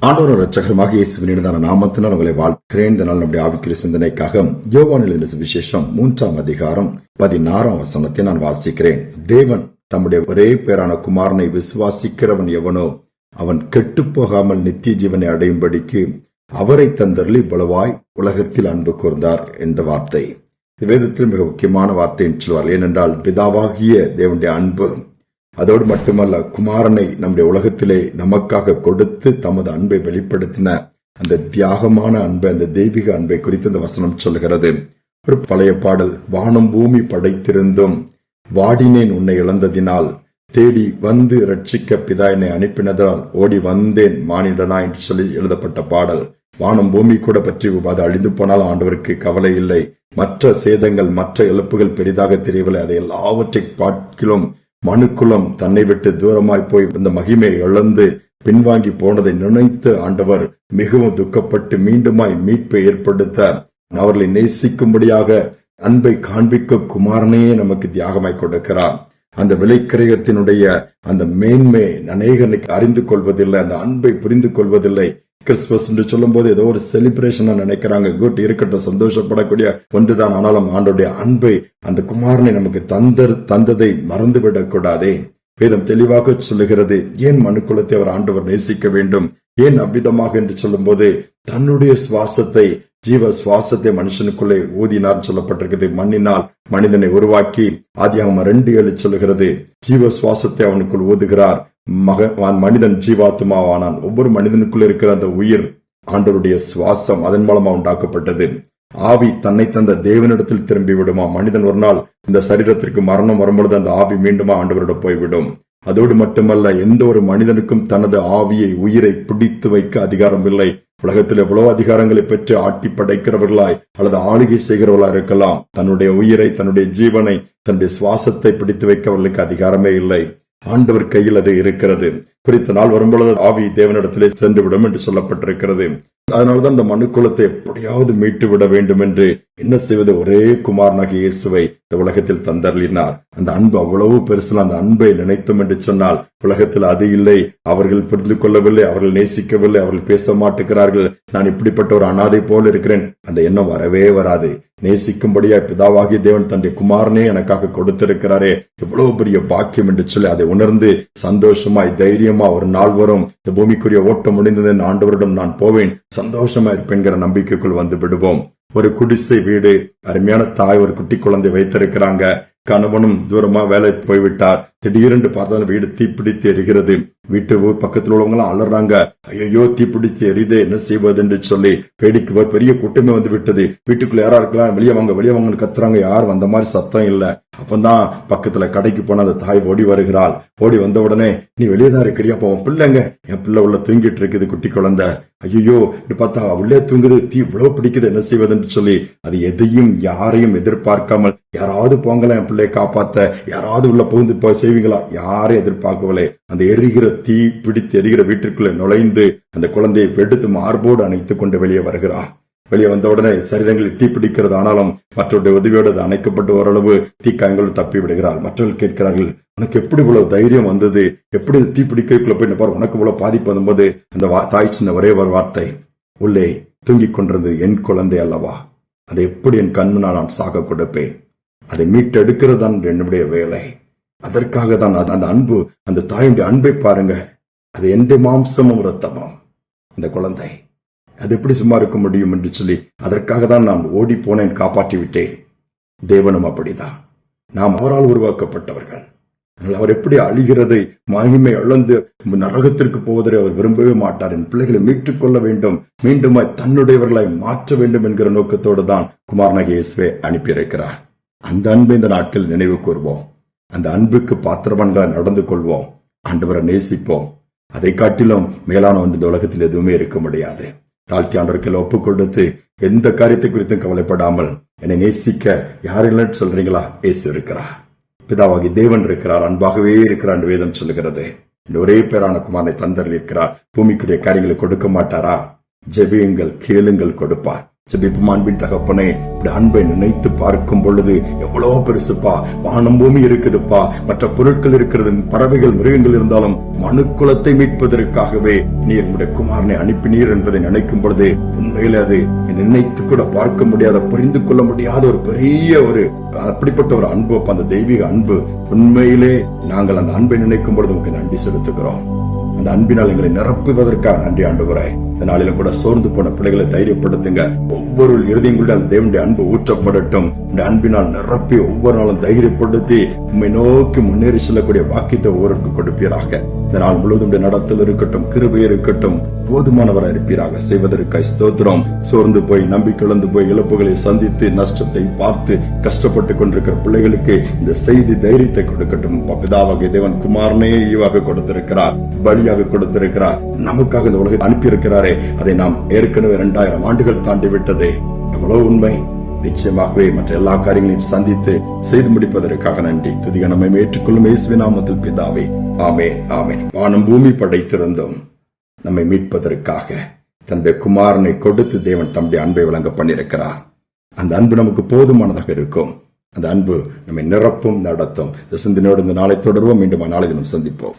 ஆண்டோர ரச்சகரமாக இயேசுவினிடதான நாமத்தினால் உங்களை வாழ்க்கிறேன் இந்த நாள் நம்முடைய ஆவிக்குரிய சிந்தனைக்காக யோவான் எழுதின சுவிசேஷம் மூன்றாம் அதிகாரம் பதினாறாம் வசனத்தை நான் வாசிக்கிறேன். தேவன் தம்முடைய ஒரே பேரான குமாரனை விசுவாசிக்கிறவன் எவனோ அவன் கெட்டு போகாமல் நித்திய ஜீவனை அடையும்படிக்கு அவரை தந்தருளி இவ்வளவாய் உலகத்தில் அன்பு கூர்ந்தார் என்ற வார்த்தை. வேதத்தில் மிக முக்கியமான வார்த்தை என்று சொல்வார் ஏனென்றால் பிதாவாகிய தேவனுடைய அன்பு அதோடு மட்டுமல்ல குமாரனை நம்முடைய உலகத்திலே நமக்காக கொடுத்து தமது அன்பை வெளிப்படுத்தின அந்த தியாகமான அன்பை அந்த தெய்வீக அன்பை குறித்து இந்த வசனம் சொல்கிறது ஒரு பழைய பாடல் வானம் பூமி படைத்திருந்தும் வாடினேன் உன்னை இழந்ததினால். தேடி வந்து ரட்சிக்க பிதா என்னை அனுப்பினதால் ஓடி வந்தேன் மானிடனா என்று சொல்லி எழுதப்பட்ட பாடல். வானம் பூமி கூட பற்றி அது அழிந்து போனால் ஆண்டவருக்கு கவலை இல்லை. மற்ற சேதங்கள் மற்ற இழப்புகள் பெரிதாக தெரியவில்லை. அதை எல்லாவற்றை பார்க்கிலும் மனுக்குலம் தன்னை விட்டு தூரமாய் போய் இந்த மகிமை இழந்து பின்வாங்கி போனதை நினைத்து ஆண்டவர் மிகவும் துக்கப்பட்டு மீண்டுமாய் மீட்பை ஏற்படுத்த அவர்களை நேசிக்கும்படியாக அன்பை காண்பிக்க குமாரனையே நமக்கு தியாகமாய் கொடுக்கிறார். அந்த விலைக்கிரயத்தினுடைய அந்த மேன்மை அநேகனுக்கு அறிந்து கொள்வதில்லை அந்த அன்பை புரிந்து கொள்வதில்லை. கிறிஸ்துமஸ் என்று சொல்லும் போது ஏதோ ஒரு செலிப்ரேஷன் நினைக்கிறாங்க. குட் இருக்கட்டும் சந்தோஷப்படக்கூடிய ஒன்றுதான். ஆனாலும் ஆண்டோடைய அன்பை அந்த குமாரனை நமக்கு தந்த தந்ததை மறந்துவிடக் கூடாதே வேதம் தெளிவாக சொல்லுகிறது. ஏன் மனுக்குலத்தை அவர் ஆண்டவர் நேசிக்க வேண்டும்? ஏன் அவ்விதமாக என்று சொல்லும் போது தன்னுடைய சுவாசத்தை ஜீவ சுவாசத்தை மனுஷனுக்குள்ளே ஊதினார் சொல்லப்பட்டிருக்கிறது. மண்ணினால் மனிதனை உருவாக்கி ஆதியாகம ரெண்டு ஏழு சொல்லுகிறது. ஜீவ சுவாசத்தை அவனுக்குள் ஊதுகிறார். மக மனிதன் ஜீவாத்மாவானான். ஒவ்வொரு மனிதனுக்குள்ள இருக்கிற அந்த உயிர் ஆண்டவருடைய சுவாசம் அதன் மூலமா உண்டாக்கப்பட்டது. ஆவி தன்னை தந்த தேவனிடத்தில் திரும்பி விடுமா மனிதன் ஒரு நாள் இந்த சரீரத்திற்கு மரணம் வரும்பொழுது அந்த ஆவி மீண்டுமா ஆண்டவரிடம் போய்விடும். அதோடு மட்டுமல்ல எந்த ஒரு மனிதனுக்கும் தனது ஆவியை உயிரை பிடித்து வைக்க அதிகாரம் இல்லை உலகத்தில் எவ்வளவு அதிகாரங்களை பெற்று ஆட்டி படைக்கிறவர்களாய் அல்லது ஆளுகை செய்கிறவர்களா இருக்கலாம். தன்னுடைய உயிரை தன்னுடைய ஜீவனை தன்னுடைய சுவாசத்தை பிடித்து வைக்கவர்களுக்கு அதிகாரமே இல்லை. ஆண்டவர் கையில் அது இருக்கிறது. குறித்த நாள் வரும்பொழுது ஆவி தேவனிடத்திலே சென்றுவிடும் என்று சொல்லப்பட்டிருக்கிறது. அதனால்தான் இந்த மனுக்குலத்தை எப்படியாவது மீட்டு விட வேண்டும் என்று என்ன செய்வது? ஒரே குமாரனாக இயேசுவை இந்த உலகத்தில் தந்தர்லினார் அந்த அன்பு அவ்வளவு பெருசு அந்த அன்பை நினைத்தோம் என்று சொன்னால் உலகத்தில் அது இல்லை. அவர்கள் புரிந்து கொள்ளவில்லை அவர்கள் நேசிக்கவில்லை அவர்கள் பேச மாட்டுகிறார்கள். நான் இப்படிப்பட்ட ஒரு அனாதை போல இருக்கிறேன். அந்த எண்ணம் வரவே வராது. நேசிக்கும்படியா பிதாவாகிய தேவன் தன்னுடைய குமாரனே எனக்காக கொடுத்திருக்கிறாரே. எவ்வளவு பெரிய பாக்கியம் என்று சொல்லி அதை உணர்ந்து சந்தோஷமாய் தைரியமா ஒரு நாள் வரும். இந்த பூமிக்குரிய ஓட்டம் முடிந்தது ஆண்டவரிடம் நான் போவேன். சந்தோஷமா இருப்பேன்கிற நம்பிக்கைக்குள் வந்து விடுவோம். ஒரு குடிசை வீடு. அருமையான தாய் ஒரு குட்டி குழந்தை வைத்திருக்கிறாங்க. கணவனும் தூரமா வேலை போய்விட்டார். திடீரென்று பார்த்தா வீடு தீப்பிடித்து எரிகிறது வீட்டு ஊர் பக்கத்தில் உள்ளவங்களாம் அலறாங்க. ஐயோ தீப்பிடித்து எரிதே என்ன செய்வது என்று சொல்லி வேடிக்கை பெரிய கூட்டமே வந்து விட்டது வீட்டுக்குள்ள யாரா இருக்கலாம்? வெளியே வாங்க வெளியே வாங்கன்னு கத்துறாங்க. யாரும் வந்த மாதிரி சத்தம் இல்ல. அப்பதான் பக்கத்துல கடைக்கு போன அந்த தாய் ஓடி வருகிறாள். ஓடி வந்த உடனே நீ வெளியே தான் இருக்கிறியா? அப்ப உன் பிள்ளைங்க? என் பிள்ளை உள்ள தூங்கிட்டு இருக்குது குட்டி குழந்தை. ஐயோ இப்படி பார்த்தா உள்ளே தூங்குது. தீ இவ்வளவு பிடிக்குது என்ன செய்வதுன்னு சொல்லி. அது எதையும் யாரையும் எதிர்பார்க்காமல் யாராவது போங்கல என் பிள்ளையை காப்பாத்த. யாராவது உள்ள புகுந்து போய் செய்வீங்களா யாரும் எதிர்பார்க்கவில்லை. அந்த எரிகிற தீ பிடித்து எரிகிற வீட்டிற்குள்ள நுழைந்து அந்த குழந்தையை வெடுத்து மார்போடு அணைத்துக் கொண்டு வெளியே வருகிறார் வெளியே வந்த உடனே சரீரங்களில் தீ பிடிக்கிறது ஆனாலும் மற்றவருடைய உதவியோடு அணைக்கப்பட்டு ஓரளவு தீக்காயங்கள் தப்பி விடுகிறார் மற்றவர்கள் கேட்கிறார்கள் உனக்கு எப்படி இவ்வளவு தைரியம் வந்தது? எப்படி தீ பிடிக்கிறதுக்குள்ள போய் பாரு உனக்கு இவ்வளவு பாதிப்பு வந்தபோது அந்த தாய் சின்ன ஒரே ஒரு வார்த்தை. உள்ளே தூங்கிக் கொண்டிருந்தது என் குழந்தை அல்லவா? அதை எப்படி என் கண்முனால் நான் சாக கொடுப்பேன்? அதை மீட்டெடுக்கிறது தான் என்னுடைய வேலை. அதற்காக தான் அந்த அன்பு அந்த தாயுடைய அன்பை பாருங்க. அது எந்த மாம்சமும் ரத்தமும் அந்த குழந்தை. அது எப்படி சும்மா இருக்க முடியும் என்று சொல்லி அதற்காக தான் நான் ஓடி போனேன் காப்பாற்றி விட்டேன். தேவனும் அப்படிதான். நாம் அவரால் உருவாக்கப்பட்டவர்கள். அவர் எப்படி அழிகிறதை மகிமை இழந்து நரகத்திற்கு போவதை அவர் விரும்பவே மாட்டார். என் பிள்ளைகளை மீட்டுக் கொள்ள வேண்டும் மீண்டுமாய் தன்னுடையவர்களை மாற்ற வேண்டும் என்கிற நோக்கத்தோடு தான் குமார் நகேஸ்வே அனுப்பியிருக்கிறார். அந்த அன்பை இந்த நாட்கள் நினைவு கூறுவோம் அந்த அன்புக்கு பாத்திரவான்களை நடந்து கொள்வோம். ஆண்டவரை நேசிப்போம். அதை காட்டிலும் மேலான ஒன்று இந்த உலகத்தில் எதுவுமே இருக்க முடியாது. தாழ்த்தி ஆண்டவர்கள் ஒப்பு கொடுத்து எந்த காரியத்தை குறித்தும் கவலைப்படாமல் என்னை நேசிக்க யாரெல்லாம் சொல்றீங்களா? ஏசு இருக்கிறார். பிதாவாகி தேவன் இருக்கிறார். அன்பாகவே இருக்கிறார் வேதம் சொல்லுகிறது. ஒரே பேரான குமாரனை தந்தரில் இருக்கிறார். பூமிக்குரிய காரியங்களை கொடுக்க மாட்டாரா? ஜெபியுங்கள் கேளுங்கள் கொடுப்பார். செபிப்பும் அன்பின் தகப்பனே இப்படி அன்பை நினைத்து பார்க்கும் பொழுது எவ்வளவு பெருசுப்பா. வானம் பூமி இருக்குதுப்பா. மற்ற பொருட்கள் இருக்கிறது பறவைகள் மிருகங்கள் இருந்தாலும் மனுக்குலத்தை மீட்பதற்காகவே நீர் உடைய குமாரனை அனுப்பினீர் என்பதை நினைக்கும் பொழுது உண்மையில அது நினைத்து கூட பார்க்க முடியாத புரிந்து கொள்ள முடியாத ஒரு பெரிய ஒரு அப்படிப்பட்ட ஒரு அன்பு அந்த தெய்வீக அன்பு. உண்மையிலே நாங்கள் அந்த அன்பை நினைக்கும் பொழுது உங்களுக்கு நன்றி செலுத்துகிறோம். அந்த அன்பினால் எங்களை நிரப்புவதற்காக நன்றி ஆண்டுகிறாய் இந்த நாளில கூட சோர்ந்து போன பிள்ளைகளை தைரியப்படுத்துங்க. ஒவ்வொரு இறுதியங்களுடைய அந்த தேவனுடைய அன்பு ஊற்றப்படட்டும். இந்த அன்பினால் நிரப்பி ஒவ்வொரு நாளும் தைரியப்படுத்தி உண்மை நோக்கி முன்னேறி செல்லக்கூடிய வாக்கியத்தை ஒவ்வொருக்கு கொடுப்பீராக. இந்த நாள் முழுவதும் நடத்தல் இருக்கட்டும் கிருபை இருக்கட்டும் போதுமானவராக இருப்பீராக. செய்வதற்காய் ஸ்தோத்திரம். சோர்ந்து போய் நம்பிக்கை இழந்து போய் இழப்புகளை சந்தித்து நஷ்டத்தை பார்த்து கஷ்டப்பட்டு கொண்டிருக்கிற பிள்ளைகளுக்கு இந்த செய்தி தைரியத்தை கொடுக்கட்டும். பிதாவாக தேவன் குமாரனே ஈவாக கொடுத்திருக்கிறார். பலியாக கொடுத்திருக்கிறார். நமக்காக இந்த உலகத்தை அனுப்பியிருக்கிறாரே. அதை நாம் ஏற்கனவே இரண்டாயிரம் ஆண்டுகள் தாண்டி விட்டதே எவ்வளவு உண்மை. நிச்சயமாகவே மற்ற எல்லா காரியங்களையும் சந்தித்து செய்து முடிப்பதற்காக நன்றி. துதிக நம்மை ஏற்றுக்கொள்ளும் இயேசுவினாமத்தில் பிதாவே. ஆமேன் ஆமேன். வானம் பூமி படைத்திருந்தும் நம்மை மீட்பதற்காக தன்னுடைய குமாரனை கொடுத்து தேவன் தம்முடைய அன்பை வழங்க பண்ணியிருக்கிறார். அந்த அன்பு நமக்கு போதுமானதாக இருக்கும். அந்த அன்பு நம்மை நிரப்பும் நடத்தும். இந்த சிந்தனையோடு இந்த நாளை தொடர்வோம். மீண்டும் நாளை தினம் சந்திப்போம்.